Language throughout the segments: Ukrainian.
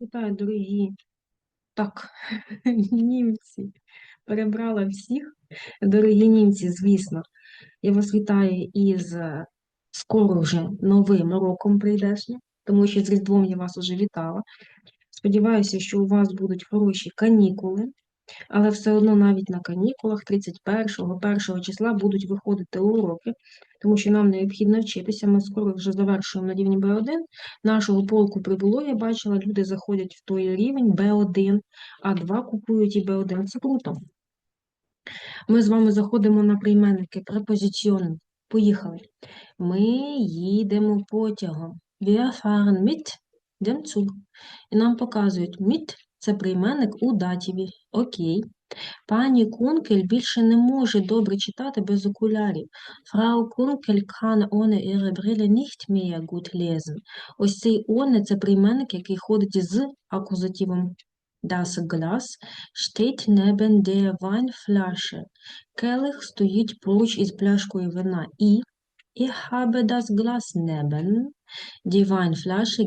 Вітаю, дорогі. Так, німці. Перебрала всіх. Дорогі німці, звісно. Я вас вітаю із е, скоро вже новим роком прийдешнім, тому що з Різдвом я вас уже вітала. Сподіваюся, що у вас будуть хороші канікули, але все одно навіть на канікулах 31-го, 1 числа будуть виходити уроки, тому що нам необхідно вчитися. Ми скоро вже завершуємо на рівні Б1. Нашого полку прибуло, я бачила, люди заходять в той рівень Б1, а 2 купують і Б1. Це круто. Ми з вами заходимо на прийменники препозиціон. Поїхали. Ми їдемо потягом. Wir fahren mit dem Zug. І нам показують mit – це прийменник у датіві. Окей. Пані Кункель більше не може добре читати без окулярів. Фрау Кункель kann ohne ihre Brille nicht mehr gut lesen. Ось цей ohne – це прийменник, який ходить з акузативом. Das Glas steht neben der Weinflasche. Келих стоїть поруч із пляшкою вина. І ich habe das Glas neben die Weinflasche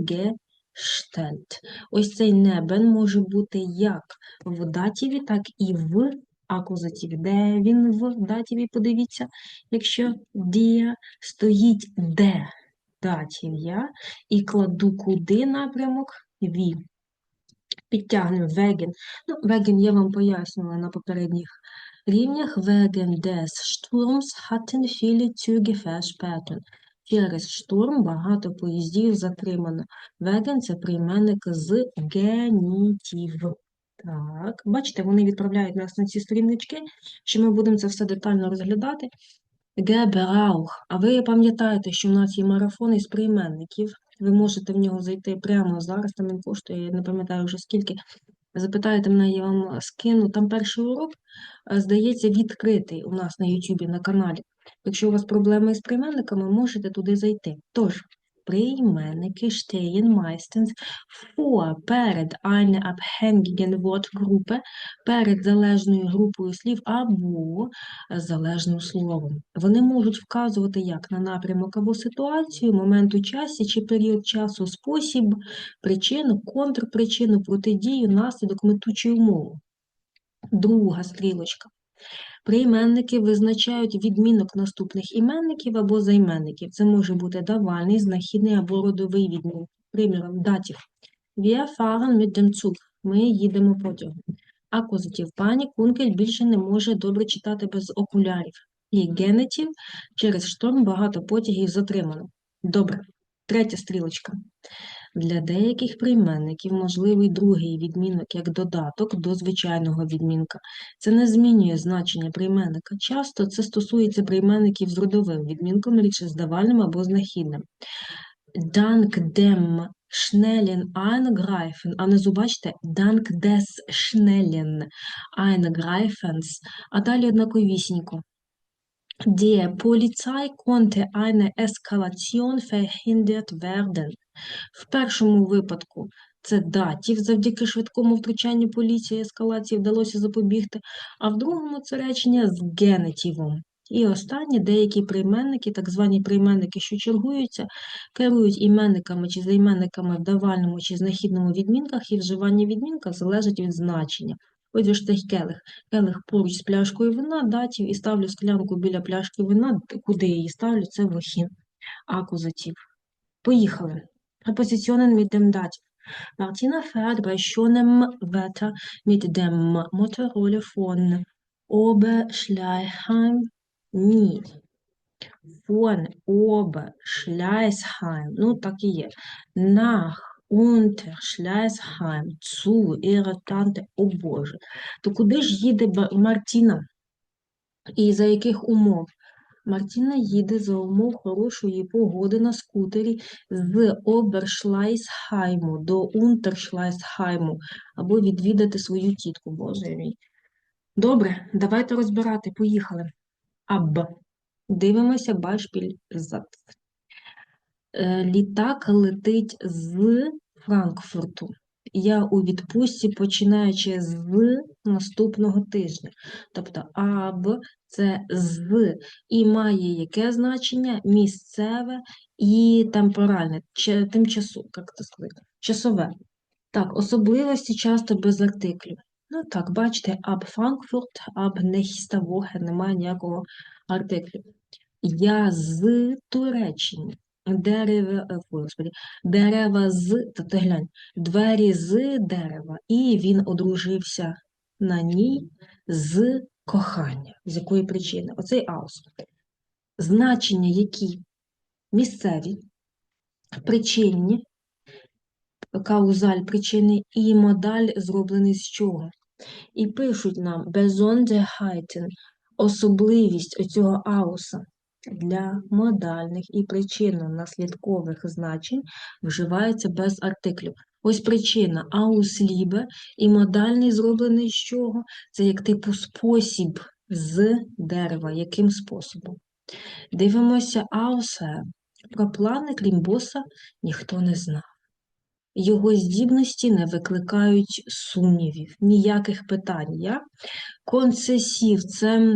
gestellt. Ось цей neben може бути як в датіві, так і в акузативі. Де він в датіві, подивіться, якщо дія стоїть де датів'я і кладу куди напрямок ві. Підтягнемо веген. Ну, веген я вам пояснювала на попередніх рівнях. Wegen des Sturms hatten viele Züge verspätet. Через шторм багато поїздів затримано. Wegen – це прийменник з генітів. Так, бачите, вони відправляють нас на ці сторіночки, що ми будемо це все детально розглядати. Gebrauch. А ви пам'ятаєте, що в нас є марафон із прийменників. Ви можете в нього зайти прямо зараз, там він коштує, я не пам'ятаю вже скільки. Запитаєте мене, я вам скину. Там перший урок, е, здається, відкритий у нас на YouTube, на каналі. Якщо у вас проблеми із прийменниками, можете туди зайти. Тож, прийменники stehen meistens vor, перед eine abhängigen Wortgruppe, перед залежною групою слів або залежним словом. Вони можуть вказувати як на напрямок або ситуацію, момент у часі чи період часу, спосіб, причину, контрпричину, протидію, наслідок, мету чи умову. Друга стрілочка. Прийменники визначають відмінок наступних іменників або займенників. Це може бути давальний, знахідний або родовий відмінок. Приміром, датів. Wir fahren mit dem Zug. Ми їдемо потягом. Акузатив. Пані Кункель більше не може добре читати без окулярів. І генетів через шторм багато потягів затримано. Добре. Третя стрілочка. Для деяких прийменників можливий другий відмінок як додаток до звичайного відмінка. Це не змінює значення прийменника. Часто це стосується прийменників з родовим відмінком, рідше з давальним або знахідним. Dank dem schnellen Eingreifen, а внизу бачите, dank des schnellen Eingreifens, а далі однаковісінько. Der Polizei konnte eine Eskalation verhindert werden. В першому випадку це датів, завдяки швидкому втручанню поліції ескалації вдалося запобігти, а в другому це речення з генетивом. І останнє деякі прийменники, так звані прийменники, що чергуються, керують іменниками чи займенниками в давальному чи знахідному відмінках, і вживання відмінка залежить від значення. Отже ж цей келих. Келих поруч з пляшкою вина, датів, і ставлю склянку біля пляшки вина, куди я її ставлю, це вихін, акузатив. Поїхали. Präpositionen mit dem Dativ. Martina fährt bei schönem Wetter mit dem Motorroller von. Ні. Von Oberschleißheim. Ну, так і є. Nach Unterschleißheim zu ihrer Tante. О Боже. То куди ж їде Мартіна? І за яких умов? Мартіна їде за умов хорошої погоди на скутері з Обершлайсхайму до Унтершлайсхайму або відвідати свою тітку, боже мій. Добре, давайте розбирати, поїхали. Аб. Дивимося башпіль зад. Е, Літак летить з Франкфурту. Я у відпустці, починаючи з наступного тижня. Тобто аб це з і має яке значення? Місцеве і темпоральне, чи тимчасу, як це сказати, часове. Так, особливості часто без артиклів. Ну так, бачите, Frankfurt, ab nächste Woche, немає ніякого артиклю. Я з Туреччини. Дерева, е, господи, дерева з, тобто глянь, двері з дерева. І він одружився на ній з кохання. З якої причини? Оцей аус. Значення, які місцеві, причинні, каузаль причини і модаль зроблений з чого. І пишуть нам Besonderheiten, особливість оцього ауса для модальних і причинно-наслідкових значень вживається без артиклів. Ось причина аус лібе і модальний зроблений з чого? Це як типу спосіб з дерева. Яким способом? Дивимося аусе. Про плани крім боса ніхто не знав. Його здібності не викликають сумнівів, ніяких питань. Я? Концесів це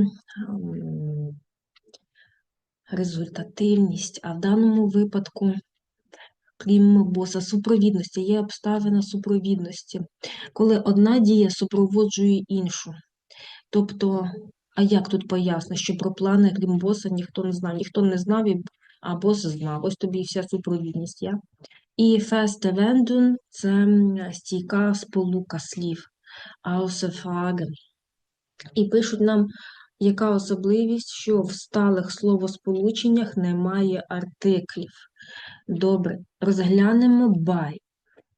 результативність, а в даному випадку, крім боса, супровідності, є обставина супровідності, коли одна дія супроводжує іншу. Тобто, а як тут пояснити, що про плани, крім боса, ніхто не знав, ніхто не знав, а бос знав. Ось тобі вся супровідність. Я? І вендун це стійка сполука слів. Außer І пишуть нам, яка особливість, що в сталих словосполученнях немає артиклів. Добре, розглянемо бай.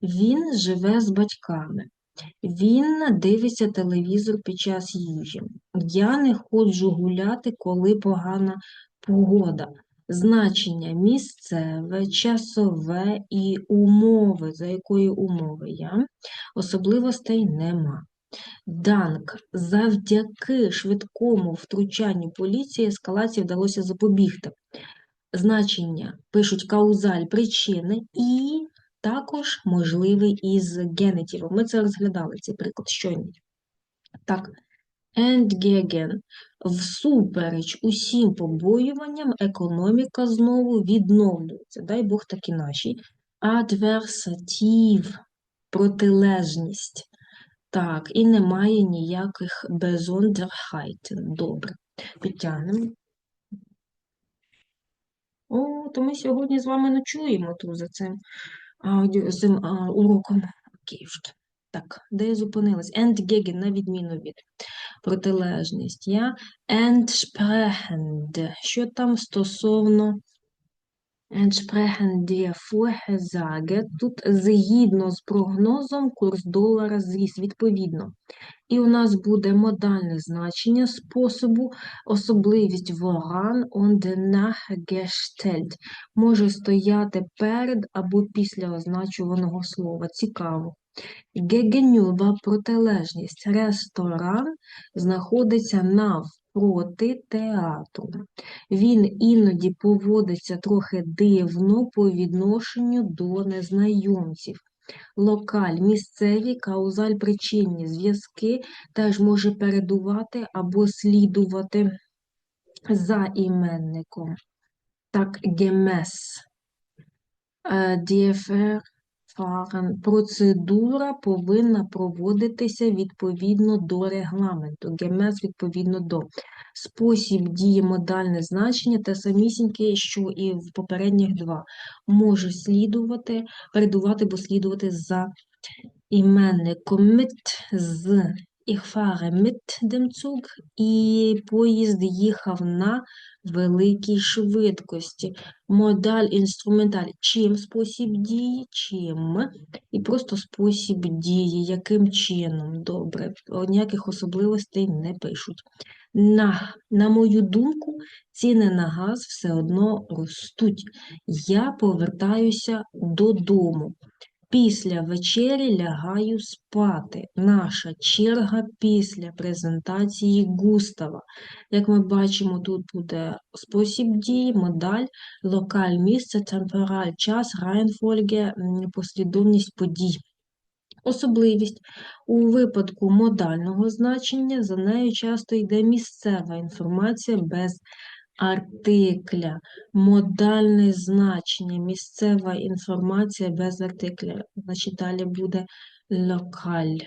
Він живе з батьками. Він дивиться телевізор під час їжі. Я не ходжу гуляти, коли погана погода. Значення місцеве, часове і умови. За якої умови я? Особливостей нема. Данк. Завдяки швидкому втручанню поліції ескалації вдалося запобігти. Значення пишуть каузаль причини і також можливий із генетивом. Ми це розглядали, цей приклад щойно. Так, entgegen. Всупереч усім побоюванням, економіка знову відновлюється. Дай Бог такі наші. Адверсатив. Протилежність. Так, і немає ніяких Besonderheiten. Добре. Підтягнемо. О, то ми сьогодні з вами ночуємо тут за цим аудіо, а, уроком. Окей. Так, де я зупинилась? Entgegen, на відміну від протилежність. Я entsprechend. Що там стосовно entsprechend der Vorhersage? Тут згідно з прогнозом курс долара зріс, відповідно. І у нас буде модальне значення способу, особливість voran und nachgestellt. Може стояти перед або після означуваного слова. Цікаво. Gegenüber – протилежність. Ресторан знаходиться навпроти театру. Він іноді поводиться трохи дивно по відношенню до незнайомців. Локаль, місцеві, каузаль, причинні зв'язки теж може передувати або слідувати за іменником. Так, гемес. Е, дієфер фарен. Процедура повинна проводитися відповідно до регламенту. ГМС відповідно до. Спосіб дії модальне значення та самісіньке, що і в попередніх два. Може слідувати, передувати або слідувати за іменником з Ich fahre mit dem Zug і поїзд їхав на великій швидкості. Модаль, інструменталь. Чим спосіб дії? Чим? І просто спосіб дії. Яким чином? Добре. Ніяких особливостей не пишуть. На, на мою думку, ціни на газ все одно ростуть. Я повертаюся додому. Після вечері лягаю спати. Наша черга після презентації Густава. Як ми бачимо, тут буде спосіб дії, модаль, локаль, місце, темпераль, час, райнфольге, послідовність подій. Особливість. У випадку модального значення за нею часто йде місцева інформація без артикля, модальне значення, місцева інформація без артикля. Значить, далі буде локаль.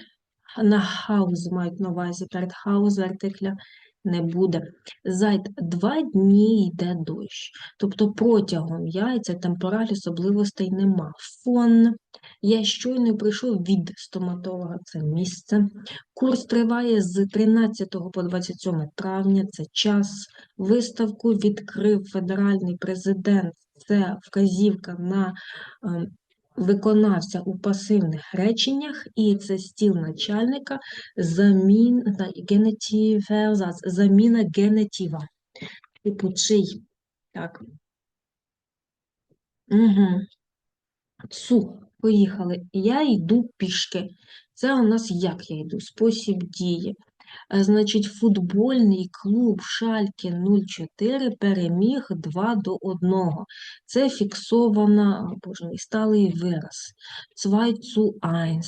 На хаус мають на увазі, перед хаус артикля не буде. Зайд два дні йде дощ. Тобто протягом яйця темпораль особливостей нема. Фон. Я щойно прийшов від стоматолога, це місце. Курс триває з 13 по 27 травня, це час. Виставку відкрив федеральний президент. Це вказівка на виконавця у пасивних реченнях, і це стіл начальника, замін, заміна генетива. Типу чий. Так. Угу. Цу, поїхали. Я йду пішки. Це у нас як я йду? Спосіб дії. Е, Значить, футбольний клуб Шальке 04 переміг 2 до 1. Це фіксована, боже мій, сталий вираз. 2 zu 1.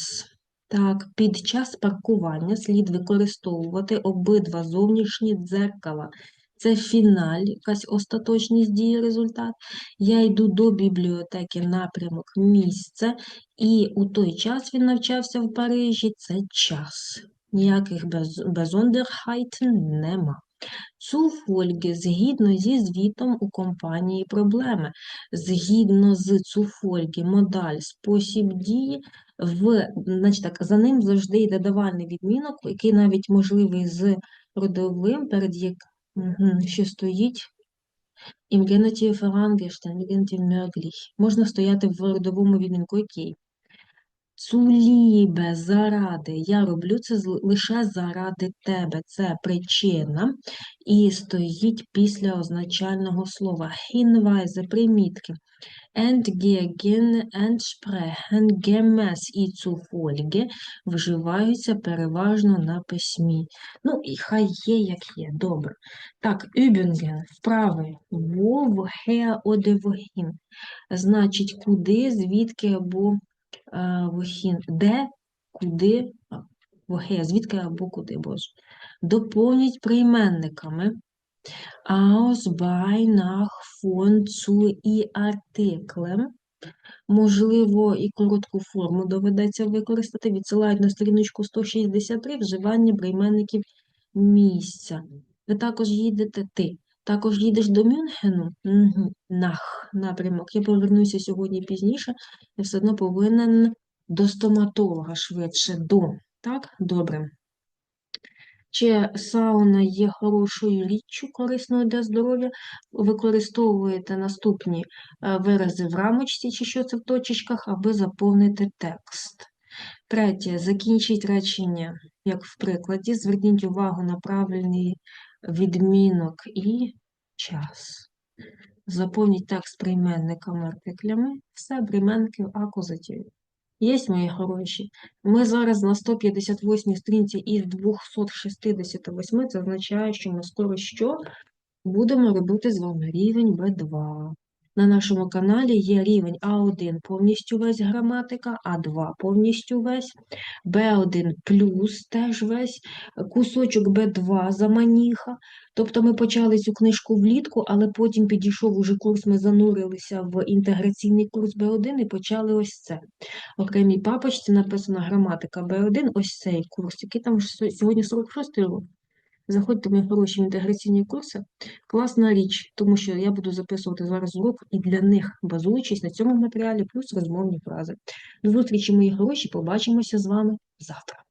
Так, під час паркування слід використовувати обидва зовнішні дзеркала. Це фіналь, якась остаточність дії результат. Я йду до бібліотеки напрямок місце, і у той час він навчався в Парижі. Це час. Ніяких без, Besonderheiten нема. Цуфольги згідно зі звітом у компанії проблеми. Згідно з цуфольги, модаль, спосіб дії, в, значить так, за ним завжди йде давальний відмінок, який навіть можливий з родовим, перед як, що стоїть Im Genitiv vorangestellt, im Можна стояти в родовому відмінку, який. Цулібе, заради. Я роблю це лише заради тебе. Це причина. І стоїть після означального слова. Hinweise, примітки. Entgegen, entsprechen, gemäß і zufolge вживаються переважно на письмі. Ну, і хай є, як є. Добре. Так, Übungen, вправи. Wo, woher oder wohin. Значить, куди, звідки або е, wohin. Де, куди, а, звідки або куди, боже. Доповніть прийменниками. Aus, bei, nach, von, і артиклем. Можливо, і коротку форму доведеться використати. Відсилають на сторіночку 163 вживання прийменників місця. Ви також їдете ти. Також їдеш до Мюнхену? Нах, напрямок. Я повернуся сьогодні пізніше. Я все одно повинен до стоматолога швидше до. Так, добре. Чи сауна є хорошою річчю, корисною для здоров'я? Використовуєте наступні е, вирази в рамочці, чи що це в точечках, аби заповнити текст. Третє. Закінчіть речення, як в прикладі. Зверніть увагу на правильний відмінок і час. Заповніть текст прийменниками, артиклями. Все, прийменники акузативі. Є, мої хороші. Ми зараз на 158 сторінці із 268. Це означає, що ми скоро що будемо робити з вами рівень Б2. На нашому каналі є рівень А1 повністю весь граматика, А2 повністю весь, Б1 плюс теж весь, кусочок Б2 заманіха. Тобто ми почали цю книжку влітку, але потім підійшов уже курс, ми занурилися в інтеграційний курс Б1 і почали ось це. Окремій папочці написана граматика Б1, ось цей курс, який там сьогодні 46 рік. Заходьте, мої хороші в інтеграційні курси. Класна річ, тому що я буду записувати зараз урок і для них, базуючись на цьому матеріалі, плюс розмовні фрази. До зустрічі, мої хороші, побачимося з вами завтра.